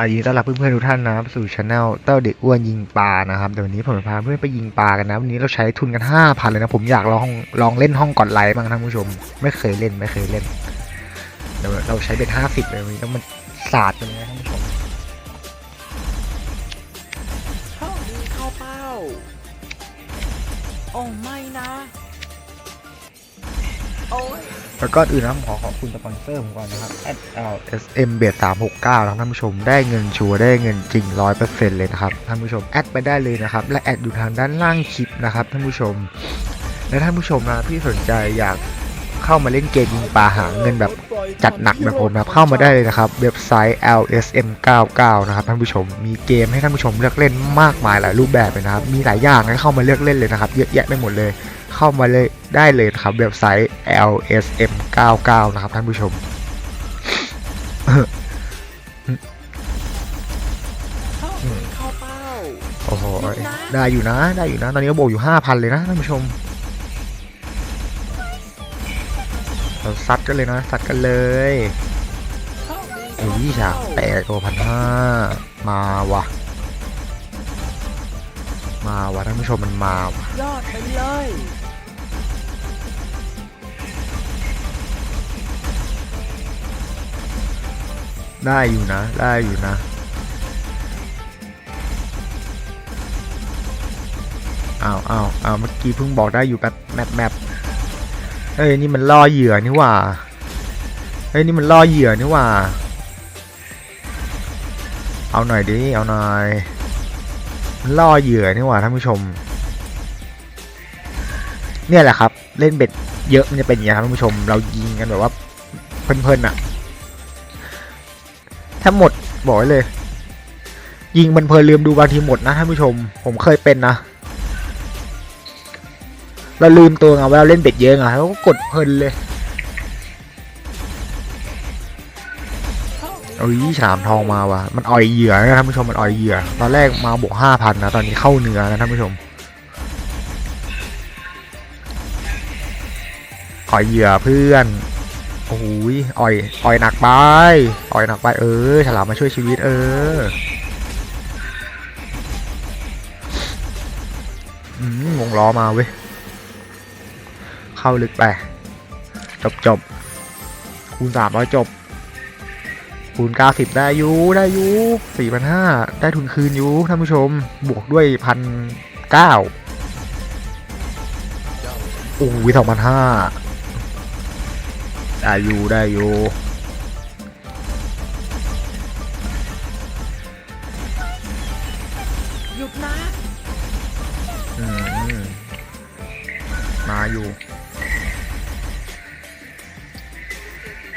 อายินดีต้อนรับเพื่อนๆทุกท่านนะครับสู่ช anel เต้าเด็กอ้วนยิงปลานะครับเดี๋ยววันนี้ผมจะพาเพื่อนไปยิงปลากันนะวันนี้เราใช้ทุนกันห้าพันเลยนะผมอยากลองลองเล่นห้องก่อนไลฟ์บ้างท่านผู้ชม ไม่เคยเล่นไม่เคยเล่นเดี๋ยวเราใช้เป็นห้าสิบเลยวันนี้แล้วมันศาสตร์เป็นไงท่านผู้ชมเข้าดีเข้าเป้าโอ้ไม่นะโอ้ย แล้วก็อื่นนะผมขอขอบคุณสปอนเซอร์ผมก่อนนะครับ SM b 3 6 9นะครับท่านผู้ชมได้เงินชัวร์ได้เงินจริงร้อยเปอร์เซ็นต์เลยนะครับท่านผู้ชมแอดไปได้เลยนะครับ และแอดอยู่ทางด้านล่างคลิปนะครับท่านผู้ชม และท่านผู้ชมนะที่สนใจอยาก เข้ามาเล่นเกมยิงปลาหาเงินแบบจัดหนักแบบผมนะครับเข้ามาได้เลยนะครับ เว็บไซต์ lsm99 นะครับท่านผู้ชมมีเกมให้ท่านผู้ชมเลือกเล่นมากมายหลายรูปแบบเลยนะครับ มีหลายอย่างให้เข้ามาเลือกเล่นเลยนะครับเยอะแยะไปหมดเลย เข้ามาเลยได้เลยนะครับ เว็บไซต์ lsm99 นะครับท่านผู้ชมเข้าดีเข้าเป้าโอ้โหได้อยู่นะ ได้อยู่นะ ตอนนี้ก็โบกอยู่ 5,000 เลยนะท่านผู้ชม เราซัดกันเลยนะซัดกันเลยเข้าดีไอ้ยี่ฉากแตกตัวพันห้ามาวะมาวะท่านผู้ชมมันมาวะยอดไปเลยได้อยู่นะ ได้อยู่นะอ้าวอ้าวอ้าวเมื่อกี้เพิ่งบอกได้อยู่แป๊บแมปแมป เฮ้ยนี่มันล่อเหยื่อนี่หว่าเฮ้ยนี่มันล่อเหยื่อนี่หว่า เอาหน่อยดิ เอาหน่อย มันล่อเหยื่อนี่หว่าท่านผู้ชม เนี่ยแหละครับ เล่นเบ็ดเยอะมันจะเป็นอย่างนี้ครับท่านผู้ชม เรายิงกันแบบว่าเพลินๆอะถ้าหมดบอกไว้เลย ยิงมันเพลินลืมดูบางทีหมดนะท่านผู้ชม ผมเคยเป็นนะ เราลืมตัวไงว่าเราเล่นเบ็ดเยอะไงเราก็กดเพลินเลยเข้าดีเอ้ยฉลามทองมาว่ะ มันอ่อยเหยื่อนะท่านผู้ชม มันอ่อยเหยื่อ ตอนแรกมาบวกห้าพันนะ ตอนนี้เข้าเนื้อนะท่านผู้ชมอ่อยเหยื่อเพื่อน โอ้ยอ่อย อ่อยหนักไป อ่อยหนักไป เออ ฉลามมาช่วยชีวิต เอออืมวงล้อมาเว้ย เข้าลึกไป จบจบคูณสามร้อยจบ คูณ90ได้อยู่ได้อยู่4,500ได้ทุนคืนอยู่ท่านผู้ชม บวกด้วยพันเก้าโอ้ย2,500ได้อยู่ได้อยู่หยุดนะ อืม มาอยู่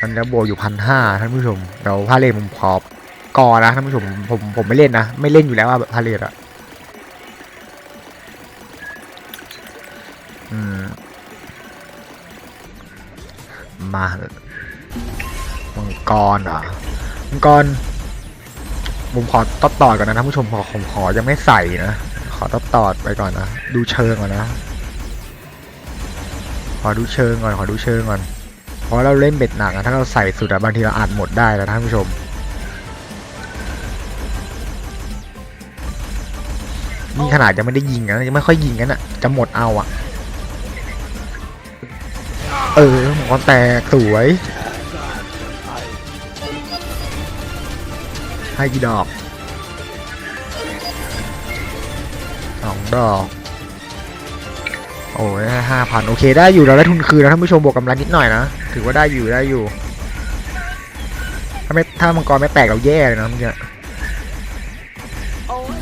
มันจะบวกอยู่พันห้าท่านผู้ชมเดี๋ยวพาเลทผมขอกอนะท่านผู้ชมผมผมไม่เล่นนะ ไม่เล่นอยู่แล้วอะพาเลทอะอืมมามังกรอะมังกรผมขอตอดต่อก่อนนะท่านผู้ชมขอผมขอยังไม่ใส่นะ ขอตอดต่อไปก่อนนะ ดูเชิงก่อนนะ ขอดูเชิงก่อน ขอดูเชิงก่อน เพราะเราเล่นเบ็ดหนักอะถ้าเราใส่สุดอะบางทีเราอาจหมดได้นะท่านผู้ชม นี่ขนาดยังไม่ได้ยิงนะยังไม่ค่อยยิงกันอะจะหมดเอาอะเออหมอนแตกสวย ให้กี่ดอกสองดอกโอ้ยห้าพันโอเคได้อยู่เราได้ทุนคืนนะท่านผู้ชมบวกกำไรนิดหน่อยนะ ถือว่าได้อยู่ได้อยู่ ถ้าไม่ถ้ามังกรไม่แตกเราแย่เลยนะเมื่อกี้โอ้ย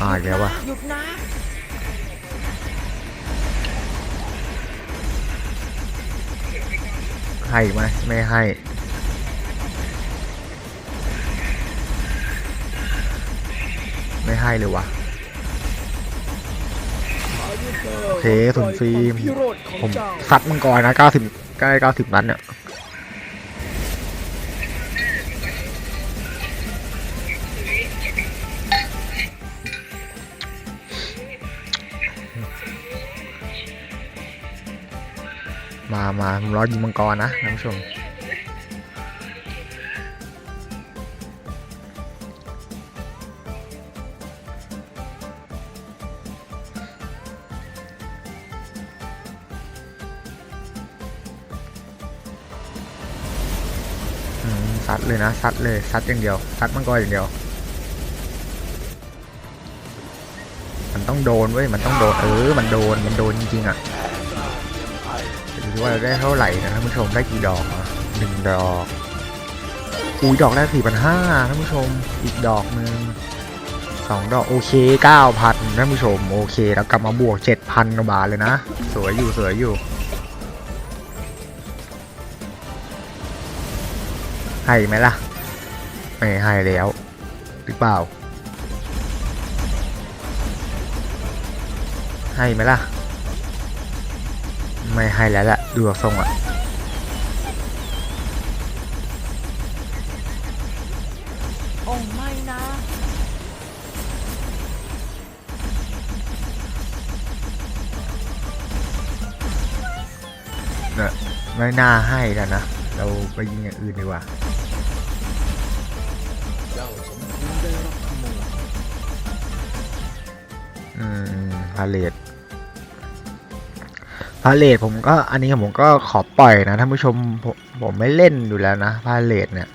อ่าอีกแล้ววะหยุดนะให้อีกไหมไม่ให้ไม่ให้เลยวะ โอเคสุนฟิล์มผมซัดมังกรนะ90ใกล้90นัดเนี่ยมามาผมรอยิงมังกรนะท่านผู้ชม ซัดเลยนะซัดเลยซัดอย่างเดียวซัดมังกรอย่างเดียว มันต้องโดนเว้ยมันต้องโดนเออมันโดนมันโดนจริงๆอะดูว่าเราได้เท่าไหร่นะท่านผู้ชมได้กี่ดอกหนึ่งดอกอุ้ยดอกแรกสี่พันห้าท่านผู้ชมอีกดอกหนึ่งสองดอกโอเคเก้าพันท่านผู้ชมโอเค แล้วกลับมาบวกเจ็ดพันกว่าบาทเลยนะ สวยอยู่สวยอยู่ ให้ไหมล่ะ ไม่ให้แล้ว หรือเปล่า ให้ไหมล่ะ ไม่ให้แล้วแหละดูจากทรงอะโอ้ไม่นะเนี่ยไม่น่าให้แล้วนะ เราไปยิงอย่างอื่นดีกว่าเจ้าสมควรได้รับขโมยอืมพาเลทพาเลทผมก็อันนี้ผมก็ขอปล่อยนะท่านผู้ชมผมผมไม่เล่นอยู่แล้วนะพาเลทเนี่ย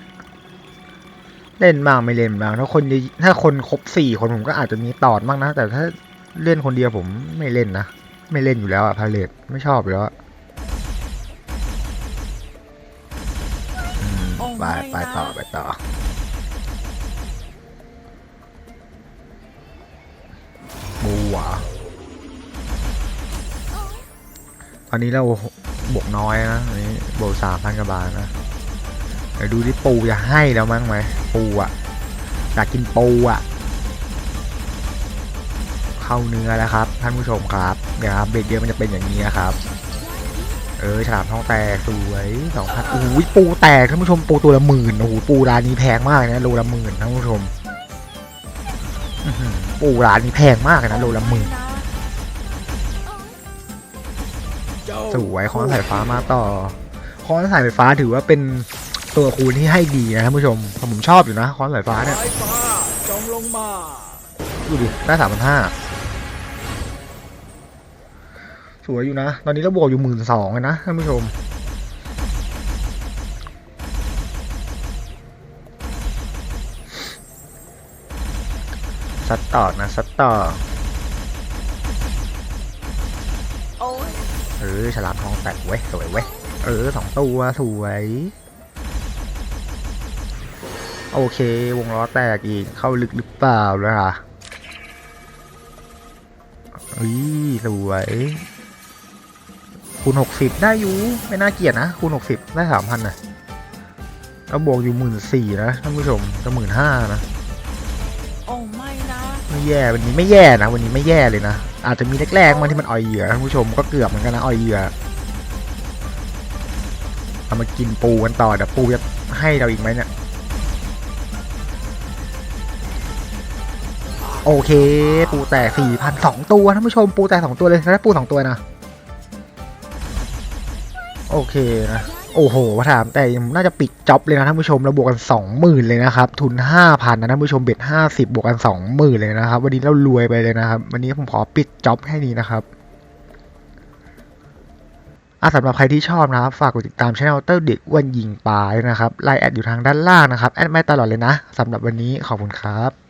เล่นบ้างไม่เล่นบ้างถ้าคนถ้าคนครบสี่คนผมก็อาจจะมีตอดบ้างนะ แต่ถ้าเล่นคนเดียวผมไม่เล่นนะ ไม่เล่นอยู่แล้วอะพาเลทไม่ชอบอยู่แล้วอะ ต่อไปต่อบูวะตอนนี้เราบวกน้อยนะอันนี้บวกสามพันกว่าบาทนะเดี๋ยวดูที่ปูจะให้แล้วมั้งไหมปูอะอยากกินปูอะ เข้าเนื้อแล้วครับ ท่านผู้ชมครับเดี๋ยวครับเบรกเดียวมันจะเป็นอย่างนี้นะครับ เออฉลามทองแตกสวยสองพันอุ้ยปูแตกท่านผู้ชมปูตัวละหมื่นโอ้โหปูร้านนี้แพงมากนะโลละหมื่นท่านผู้ชมปูร้านนี้แพงมากนะโลละหมื่นสวยค้อนสายฟ้ามาต่อค้อนสายฟ้าถือว่าเป็นตัวคูณที่ให้ดีนะท่านผู้ชมผมชอบอยู่นะค้อนสายฟ้าเนี่ยดูดิได้สามพันห้า วยอยู่นะ ตอนนี้เราบวกอยู่หมื่นสองเลยนะท่านผู้ชมสัตต่อนะสัตต่อโอ้ยเออฉลามทองแตกเว้ย สวยเว้ย เออสองตัวสวย โอเค วงล้อแตกอีก เข้าลึกหรือเปล่าล่ะอุ้ยสวย คูณหกสิบได้อยู่ไม่น่าเกลียดนะคูณหกสิบได้สามพันนะแล้วบวกอยู่หมื่นสี่นะท่านผู้ชมจะหมื่นห้านะโอ้ไม่นะไม่แย่วันนี้ไม่แย่นะวันนี้ไม่แย่เลยนะอาจจะมีแรกๆมาที่มันอ่อยเหยื่อท่านผู้ชมก็เกือบเหมือนกันนะอ่อยเหยื่อเอามากินปูกันต่อเดี๋ยวปูจะให้เราอีกไหมเนี่ยโอเค ปูแตกสี่พันสองตัวท่านผู้ชมปูแตกสองตัวเลยแล้วปูสองตัวนะ โอเคนะโอ้โหมาถามแต่น่าจะปิดจ็อบเลยนะท่านผู้ชมเราบวกกันสองหมื่นเลยนะครับ ทุนห้าพันนะท่านผู้ชมเบ็ดห้าสิบบวกกันสองหมื่นเลยนะครับ วันนี้เรารวยไปเลยนะครับ วันนี้ผมขอปิดจ็อบให้นี้นะครับอะสำหรับใครที่ชอบนะครับ ฝากกดติดตามช่องเต้าเด็กวันยิงปลาด้วยนะครับไลน์แอดอยู่ทางด้านล่างนะครับ แอดไม่ตลอดเลยนะสำหรับวันนี้ขอบคุณครับ